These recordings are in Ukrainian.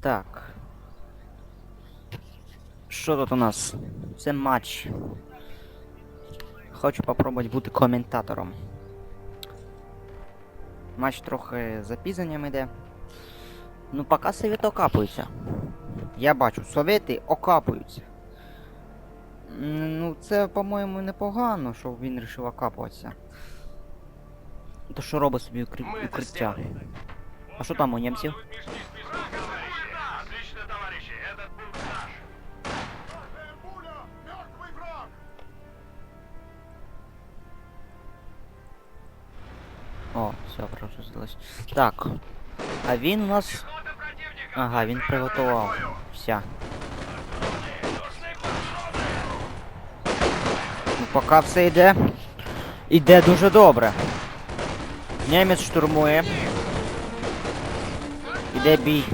Так. Що тут у нас? Це матч. Хочу попробувати бути коментатором. Матч трохи з запізненням іде. Ну, поки совєти окапуються. Я бачу, совєти окапуються. Ну, це, по-моєму, непогано, що він вирішив окапуватися. То що робить собі укриття? А що там у німців? Прошу. Так. А він у нас. Ага, він приготував. Вся. Ну, поки все йде. Іде дуже добре. Німець штурмує. Іде бій.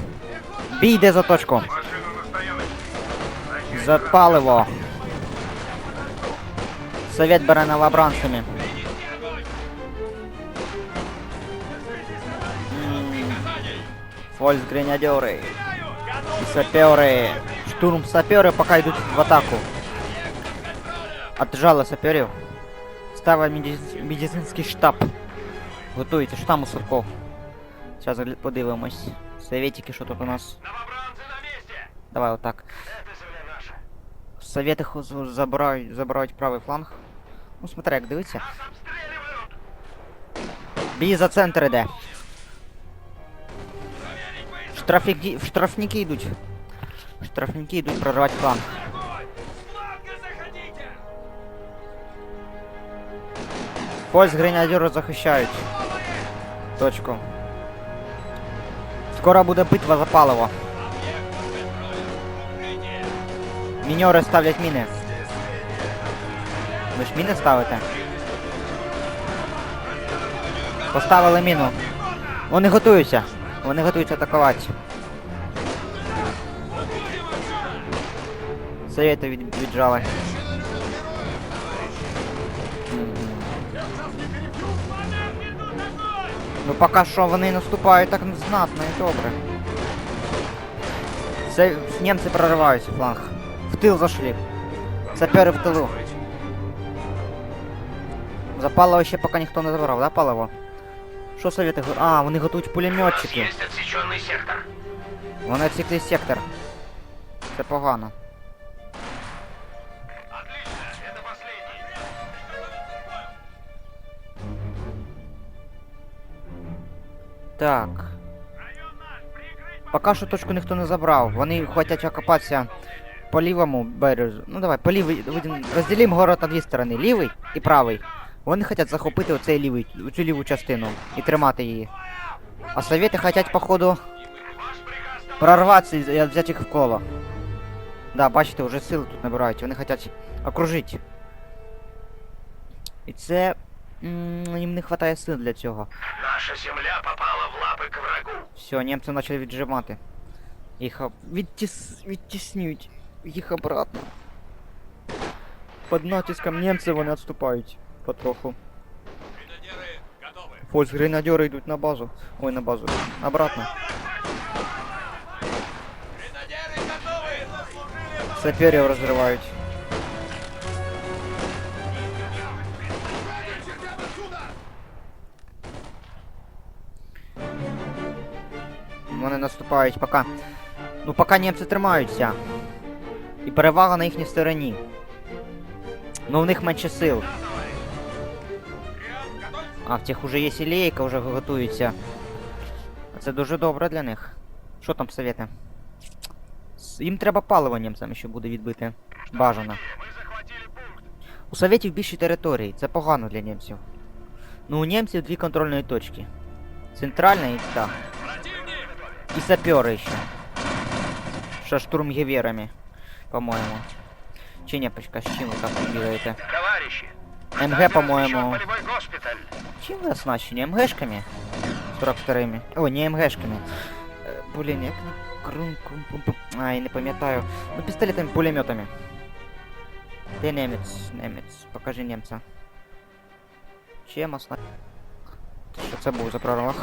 Бій йде за точку. Машину на стояночку. За паливо. Совет бере новобранцями. Фольс гренадеры. И саперы. Штурм саперы пока идут в атаку. Отжали саперів. Ставить медиц- медицинський штаб. Готуйте, що там у Савков? Зараз подивимось. Советики, що тут у нас? Новобранцы на месте. Давай отак. Это земля наша. Совети хо- з- забирають, забирають правий фланг. Ну, смотри, як дивиться. Нас обстреливают. Бій за центр іде. Штрафники, штрафники йдуть. Штрафники йдуть прорвати фланг. Огонь! С фланга заходите. Фольс гренадеру захищають. Точку. Скоро буде битва за паливо. Міньори ставлять міни. Ви ж міни ставите? Поставили міну. Вони готуються. Вони готуються атакувати. Совєти від, віджали. Ну поки що вони наступають так знатно і добре. Це німці прориваються фланг. В тил зашли. Сапери в тилу. За паливо ще поки ніхто не забрав, да, паливо? Що совєти? го- А, вони готують пулеметчики. Есть отсеченный сектор. Вони відсікли сектор. Це погано. Отлично, это последний. Так. Район наш, прикрыть Поки що точку ніхто не забрав. Вони хочуть окопатися по лівому березу. Ну давай, по лівий. будем- Розділимо город на дві сторони, лівий і правий. Вони хочуть захопити оцей лівий, цю ліву частину і тримати її. А совєти хочуть, походу, прорватися і взяти їх в коло. Да, бачите, вже сили тут набирають. Вони хочуть окружити. І це. їм не вистачає сил для цього. Наша земля попала в лапы к врагу. Все, німці почали віджимати. Їх об... відтіс... відтіснюють їх обратно. Під натиском німців вони відступають потроху. Гренадеры готовы. Ось гренадери йдуть на базу. Ой, на базу. Обратно. Гренадеры готовы. Саперів розривають. Вони наступають поки. Ну поки німці тримаються. І перевага на їхній стороні. Ну в них менше сил. А, в тих уже є сілейка, вже готується. А Це дуже добре для них. Що там совєти? С- Їм треба паливо німцям, що буде відбити. Бажано. У совєтів більші території, це погано для німців. Ну у німців дві контрольні точки. Центральна і та. І сапери ще. Ще штурм геверами, по-моєму. Чи не, почка, з чим ви там бігаєте? МГ, госпиталь. Чим ви оснащені? МГшками? 42-ми. О, не МГшками. Блін, як пум. Ай, не пам'ятаю. Ну, пістолетами, пулеметами. Де немець? Немець. Покажи немця. Чим осна... Що це був за отряд.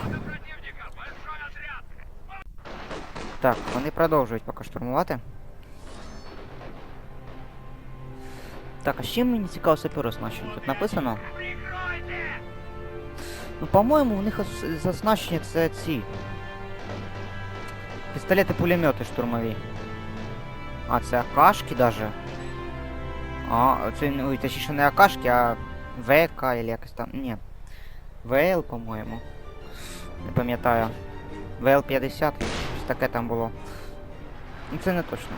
Так, вони продовжують поки штурмувати. Так, а чим мені цікаво оснащені? Тут написано. Ну, по-моєму, у них оснащені це ці. Пістолети пулемети штурмові. А, це АКшки даже. А, це ой, точніше не АКшки, а ВК или якось там. Ні. ВЛ, по-моєму. Не пам'ятаю. ВЛ-50, щось таке там було. Ну це не точно.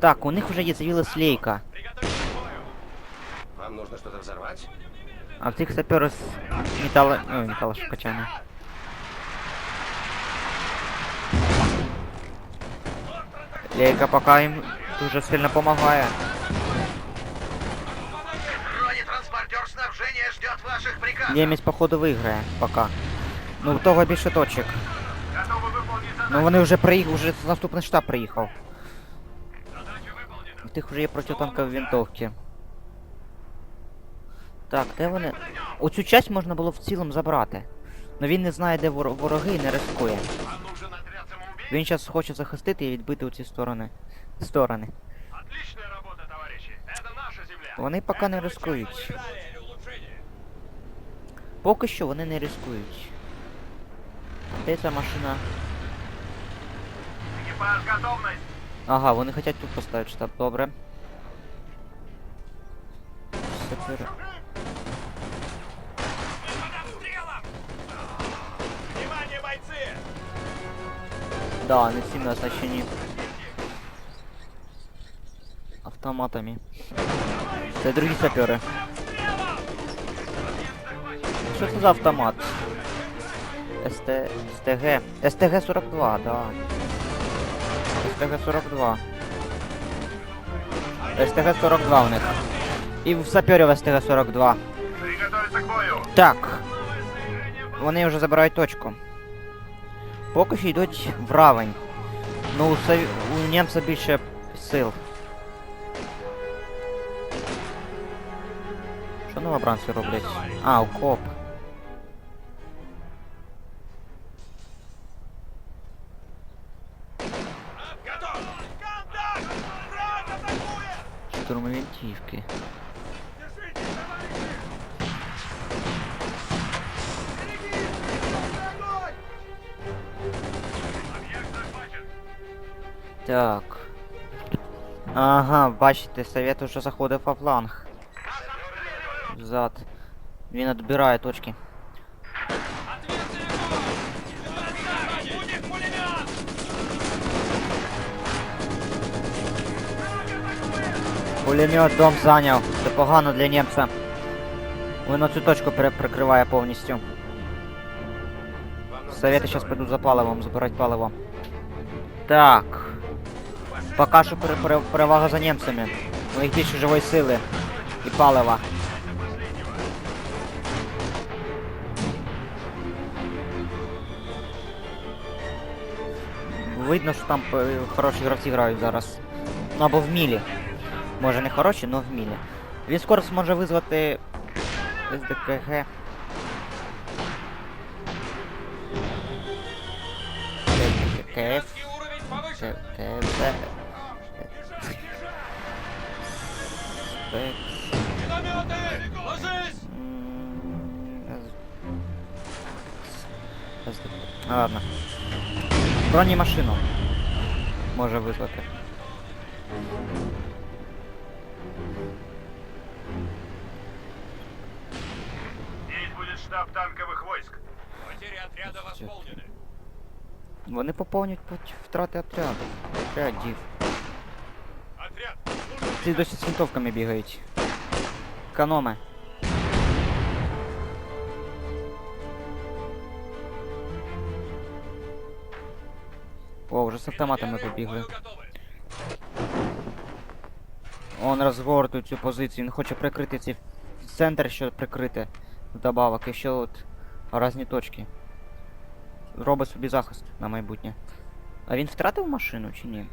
Так, у них вже є слейка. К бою. Вам нужно что-то взорвать? А в цих саперів металла... Ой, металошукачами. Лейка пока їм дуже сильно допомагає. Бронетранспортер снабжения ждет ваших приказов. Німець, походу, виграє пока. Ну, в того більше точок. Готовы выполнить задачу. Ну вони вже приїхали, вже наступний штаб приїхав Задача выполнена. У тих вже є протитанкові винтовки. Так, де вони? Оцю часть можна було в цілому забрати. Но він не знає, де вор- вороги і не рискує. Вам нужен отряд самоубийц? Він зараз хоче захистити і відбити у ці сторони. Сторони. Отличная работа, товарищи. Это наша земля. Вони поки не Это вы рискують. часто выиграли. Улучшение. Поки що вони не рискують. Де ця машина? Экипаж, готовность. Ага, вони хочуть тут поставити штаб, добре. Бойцы! Да, не сильно оснащені. Автоматами. Це другі сапери. Що це за автомат? СТ... СТГ. СТГ-42, да. СТГ-42. СТГ-42 у них. І в саперів СТГ-42. Приготовиться к бою. Так. Вони вже забирають точку. Поки що йдуть в равень. Ну, у, сав... у німця більше сил. Що новобранці роблять? А, окоп. Атакует! Штурмовинтівки. Держите, товарищи! Береги! Огонь! Объект захвачен. Так. Ага, бачите, совет уже заходив по фланг. Взад. Він відбирає точки. Пулемет дом зайняв. Це погано для німця. Він оцю точку прикриває повністю. Вам нужно Совети за паливом, забирати паливо. Так. Пере- пере- перевага за німцями. У них більше живої сили і палива. Видно, що там е, хороші гравці грають зараз. Ну або в мілі. Може не хороші, але в мілі. Він скоро зможе визвати СДКГ. КФ. КФ. Ладно. Бронемашину може визвати. Потери отряда восполнены. Вони поповнюють втрати отряду. Отрядів. Отряд! Ці досі з винтовками бігають. Економи. О, вже з автоматами побігли. Он розгортує цю позицію, він хоче прикрити цей центр, що прикрити вдобавок, і ще от різні точки. Робить собі захист на майбутнє. А він втратив машину чи ні?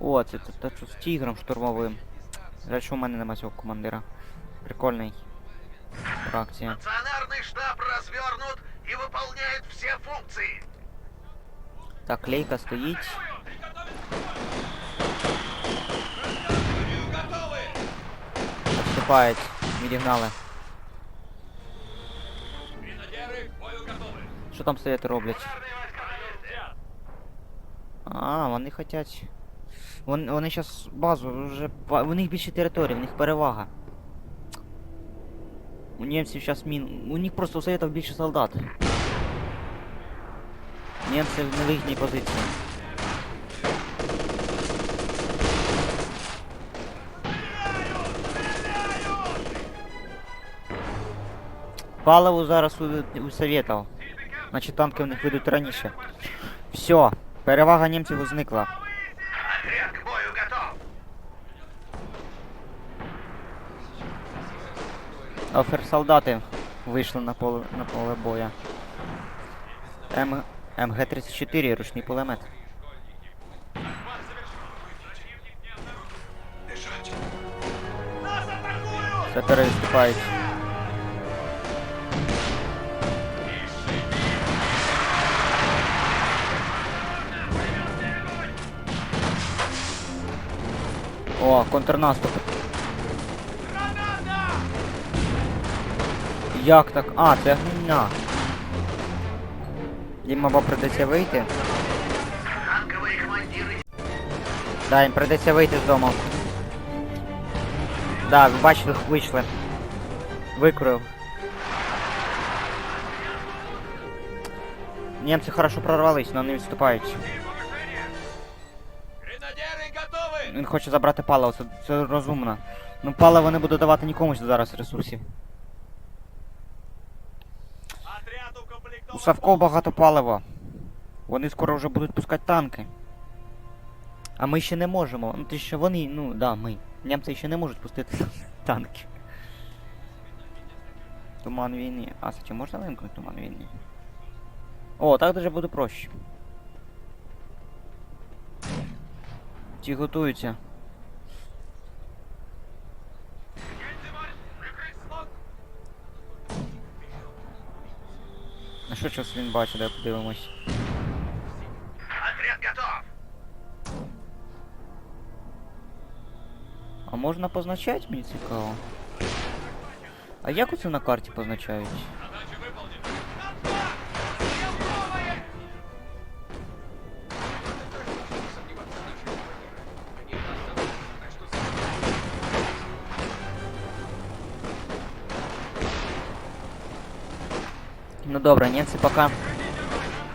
О, це це- це з тігром штурмовим. Жаль, що в мене нема цього командира. Прикольний. Реакція. Стационарный штаб развернут и выполняет все функции. Так, лейка стоїть. Отступають. Відігнали. Що там совєти роблять? А, вони хотять. Вони, вони зараз базу вже. У них більше території, у них перевага. У німців зараз мін. У них просто у совєтів більше солдат. Німці в невигідній позиції. Паливо зараз у, у совєтів. Значить танки у них вийдуть раніше. Все, перевага німців зникла. Оферсолдати вийшли на поле, на поле боя. М... МГ-34, ручний пулемет. Бежать. Сапери О, контрнаступ. Як так? А, це гниня. Їм, мабуть, придеться вийти. Да, їм придеться вийти з дому. Да, бачили, вийшли. Викрив. Німці хорошо прорвались, але не відступають. Він хоче забрати паливо, це, це розумно. Ну паливо не буде давати нікому зараз ресурсів. У. Савков багато палива. Вони скоро вже будуть пускати танки. А ми ще не можемо. Ну ти що вони, ну да, ми. Німці ще не можуть пустити танки. Туман війни. А, чи можна вимкнути туман війни? О, так даже буде проще. Ті готуються. На що час він бачить, де подивимось. Отряд готов. А можна позначати, мені цікаво. А як оце на карті позначають? Ну добре, німці поки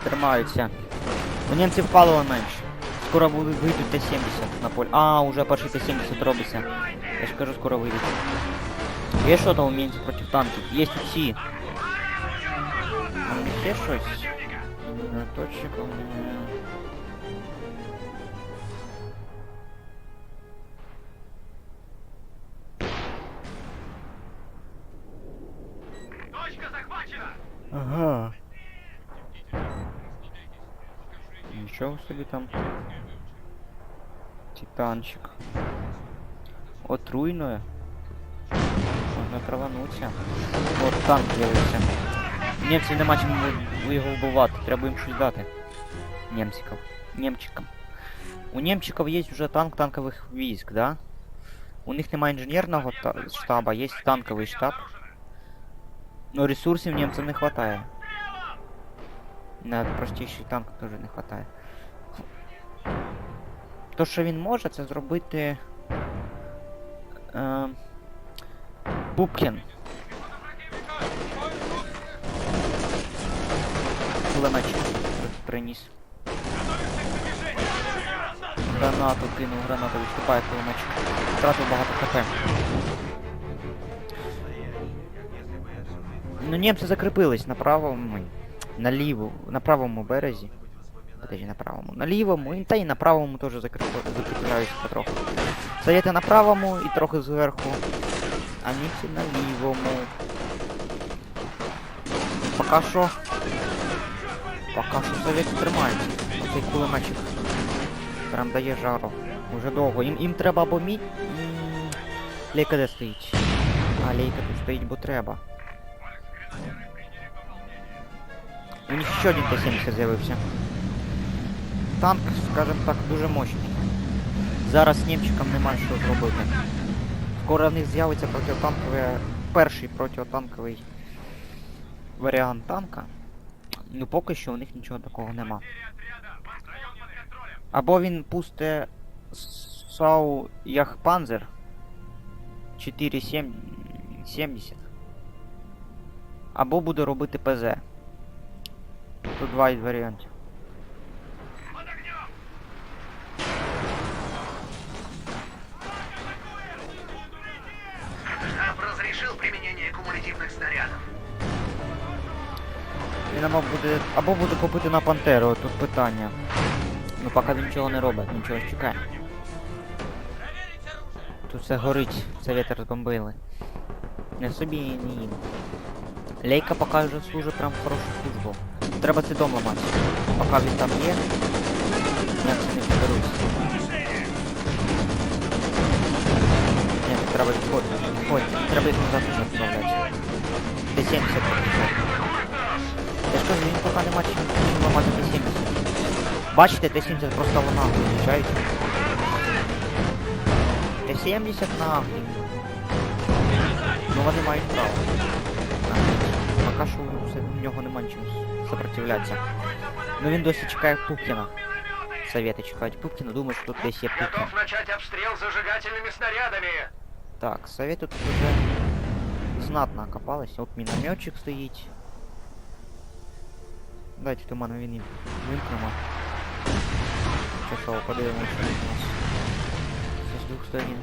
тримаються. У німців паливо менше. Скоро будуть вийдуть Т-70 на поле. А, уже перший Т-70 робиться. Я ж кажу, скоро вийдуть. Є що там у німців проти танків? Є усі. У них є щось? Ну, точно. Точка захвачена. Ага. Нічого собі там. Титанчик. Отруйное. Можна травануться. От танк з'явився. Німців нема чим його вбивати, треба їм щось дати. Німциків. Німчикам. У німчиків є вже танк танкових військ, да? У них немає інженерного штаба, є танковий штаб. Но ресурсів німцям не хватає. На простіший танк теж не хватає. То, що він може, це зробити. Е, Пупкін. Кулеметчик при- приніс. Гранату кинув, гранату відступає кулеметчик. Втратив багато хп. Ну, німці закріпились на правому, на ліву, на правому березі. Подожди, на правому. На лівому, та й на правому теж закріпляються потроху. Стояти на правому і трохи зверху. А німці на лівому. Пока що. Пока що совєти тримаються. Оцей кулеметчик. Прям дає жару. Уже довго. Їм, їм треба або мі... Лейка де стоїть? А, лейка тут стоїть, бо треба. У них ще один Т-70 з'явився. танк, скажімо так, дуже мощний. Зараз німчикам нема що зробити. Скоро в них з'явиться протитанковий, перший протитанковий варіант танка. Ну поки що у них нічого такого нема. Або він пусте САУ Яхпанзер 470. Або буде робити ПЗ. Тут два із варіантів. Або буде. Або буде купити на Пантеру, тут питання. Ну поки він нічого не робить, нічого чекає. Тут все горить, совєт розбомбили. Не собі не їм. Лейка поки вже служить прям хорошу службу. Треба цей дом ламати. Поки він там є. Я це не підберусь. Ні, тут треба відходити. Відходити. Треба їх назад вже відправляти. Т-70 потрібно. Я ж кажу, він поки нема чим ламати Т-70. Бачите, Т-70 просто вона виїжджають. Т-70 наглі. Ну вони мають право. Так, Поки що все, в нього нема чим сопротивлятися. Ну він досі чекає Пупкіна. Совєти чекають Пупкіна, думаю, що тут десь є Пупкін. Готов начать обстрел зажигательными снарядами. Так, совет тут уже знатно окопались. От мінометчик стоїть. Дайте туман він і вимкнемо. Часово подивимося, що тут у нас. Це з двох сторін.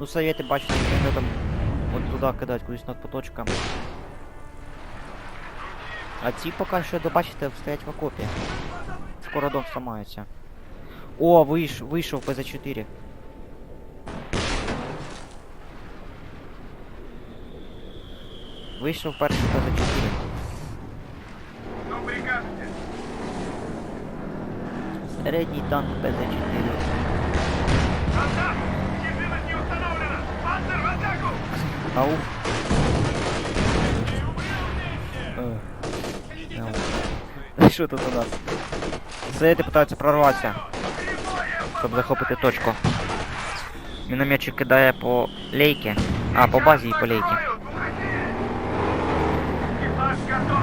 Ну, совети, бачите, вони там от туди кидають кудись над поточками. А ці поки що, да, бачите, стоять в окопі. Скоро дом зламається. О, вийш, вийшов ПЗ-4. Вийшов перший ПЗ-4. Ну. Середній танк ПЗ-4. Контакт! Числимость не установлена! Панцер в атаку! Ауф. Е. Що тут у нас? Совєти питаються прорватися, щоб захопити точку. Мінометчик кидає по лейки. А, по базі і по лейки. Экипаж готов!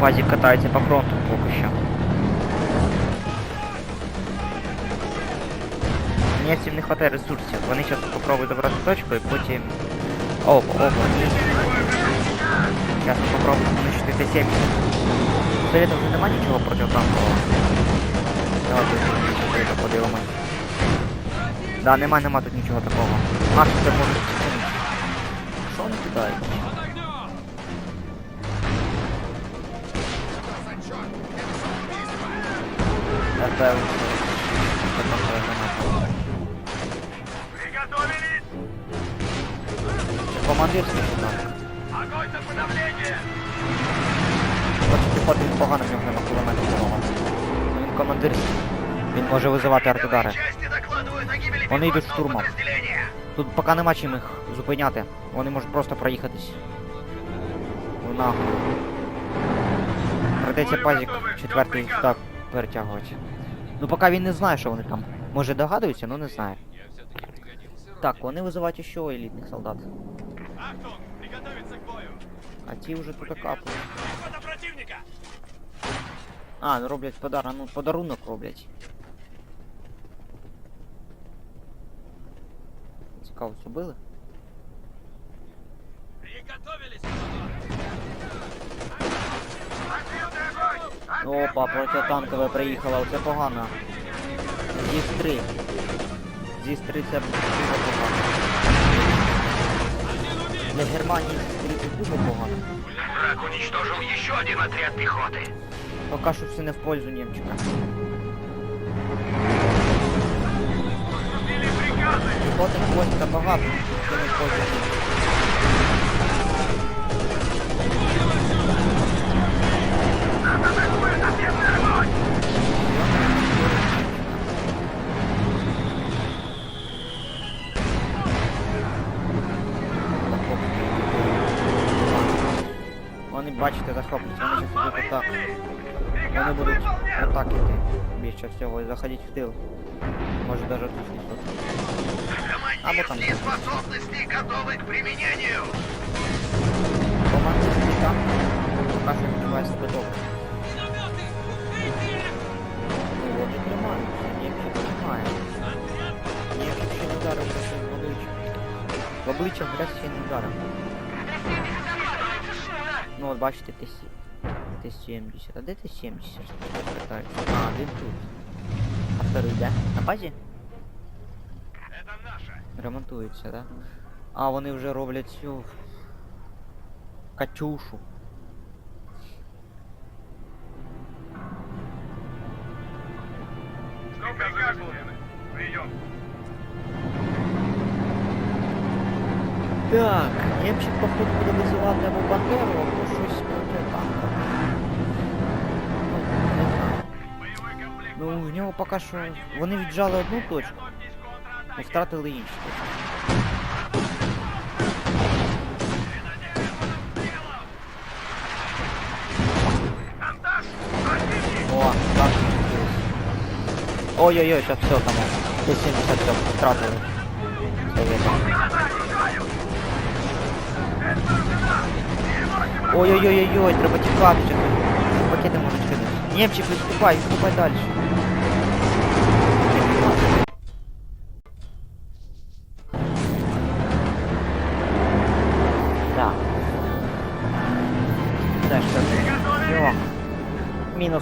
Базі катається по фронту поки що. Німців не вистачає ресурсів. Вони зараз спробують забрати точку і потім... Опа, опа. Зараз попробуємо знищити Т-70. У Совєта вже нема нічого протитанкового. Давайте давайте подивимось. Да, нема, нема тут нічого такого. Наші це можуть скинути. Що вони кидають? Под огнем. РП. Приготовились! Це командирський танк. Огонь на подавление! Проти піхоти він погано, в нього нема кулемету. Ну, Він командирський. Він може визивати артудари. Идет пехотного штурмом. Тут поки нема чим їх зупиняти. Вони можуть просто проїхатись. В наглу. Придеться пазік четвертий так перетягувати. Ну поки він не знає, що вони там. Може догадується, але не знає. Так, вони визивають ще елітних солдат. А ті вже тут капають. Противника! А, ну роблять подарунок, ну подарунок роблять. Цікаво, це били? Приготовились! Опа, протитанкове приїхала, це погано. ЗІС-3. ЗІС-3 це дуже погано. Для Германії ЗІС-3 це дуже погано. Враг уничтожил еще один отряд пехоты. Поки що все не в пользу приказы! Піхоти войска багато, це не в пользу німчика. Більше всього і заходіть в тил. Може даже тут щось. Або там. Командирские способности готовы к применению. Команда там. Пока що відчуває себе добре. Минометы! Укрытие! Ну вони тримаються, німці тримає. Німці ще не ударив просто в обличчя. В обличчя грязь ще не ударив. Ну от бачите, Т-сі- Т-70. А де Т-70? Питаюся. А, він тут. А второй де? На базі? Это наша. Ремонтується, да? А, вони вже роблять цю... Катюшу. Что прикажете? Прием. Так, Німчик, походу, буде визивати або Бандеру, нього поки що... Вони віджали одну точку, Готовьтесь к і контратаке. втратили іншу точку. Анташ! Противник! О, так. Ой-ой-ой, сейчас все там. Т-70 все втратили. Совєта. Ой-ой-ой-ой, треба тікати ще. Пакети можуть кинути. Німчик, відступай, відступай далі.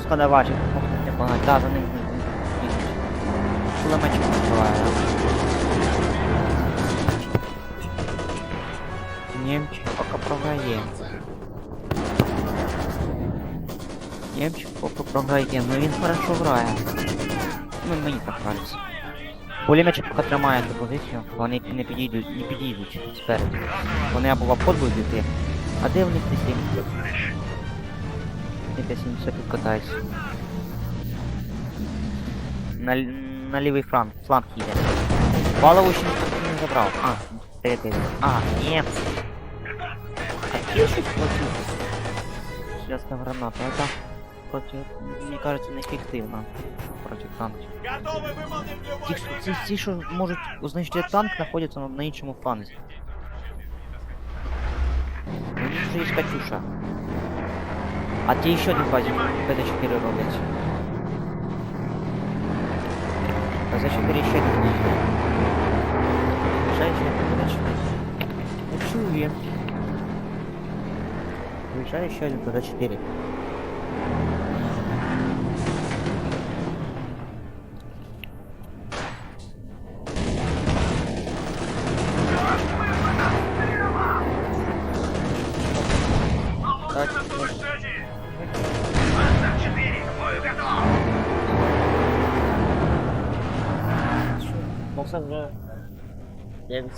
Мінус коневачик. Непогано. Да, за ним. Кулеметчик працюває. Німчик поки програє. Німчик поки програє, ну він хорошо грає. Ну мені так кажеться. Пулеметчик поки тримає цю позицію, вони не підійдуть, не підійдуть спереду. Вони або в обход будуть йти. А де в них Т-70? Т-70 тут катається. На, л- на лівий фланг, фланг їде. Балову ще ніхто не забрав. А, третий. А, ні. А ті щось платить. Ясна граната. Это проти, мне кажется, неэффективно проти танків. Готовы выполнить любой Ті, що- ці, ці, що можуть означити танк, знаходяться на, на іншому фланзі. У них вже є Катюша. А ті ще один базі ПД-4 роблять. ПЗ-4 ще один є. Виїжджає ще один ПД-4. Не чую. Виїжджає ще один ПД-4.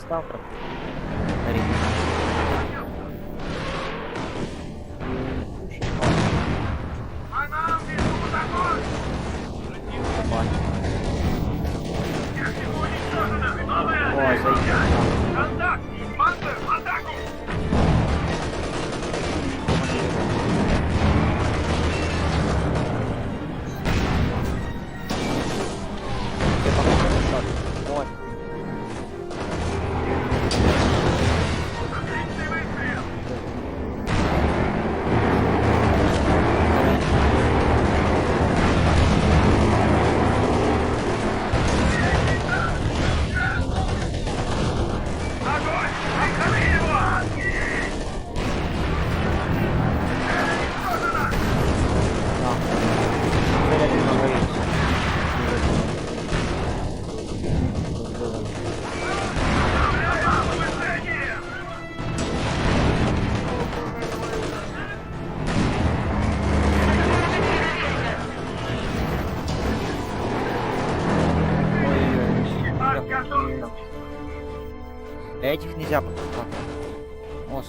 Я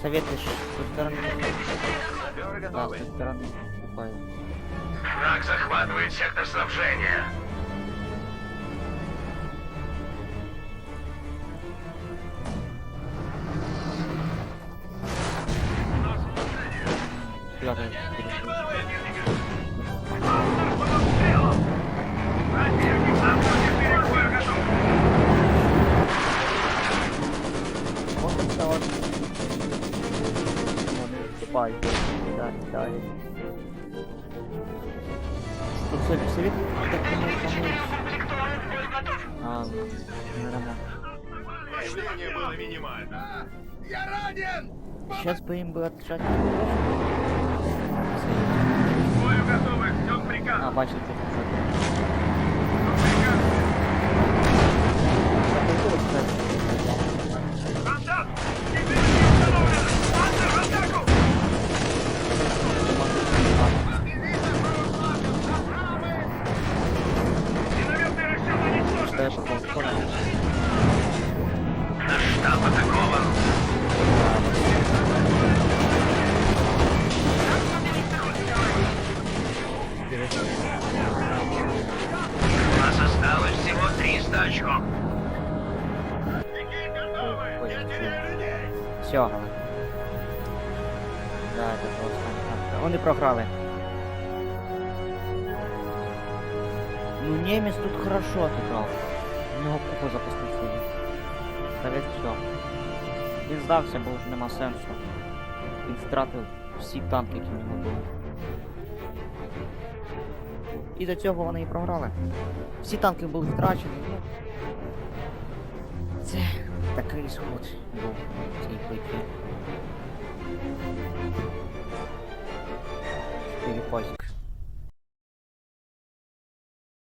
О, советы с той стороны. Да, с той стороны покупаю. Враг захватывает сектор снабжения. спай. Да, да. Что, все, все? Так, ну, А, ну, нормально. Повреждение было минимально. Я ранен! Сейчас бы им бы отжать. Бою готовы, ждем приказ. А, бачите. Програли. Ну немец тут хорошо отыграл. У нього купа запасних сил. Та ведь все. Він здався, бо вже нема сенсу. Він втратив всі танки, які в нього були. І до цього вони і програли. Всі танки були втрачені, ну. Це такий сход був в цій битві. Позі.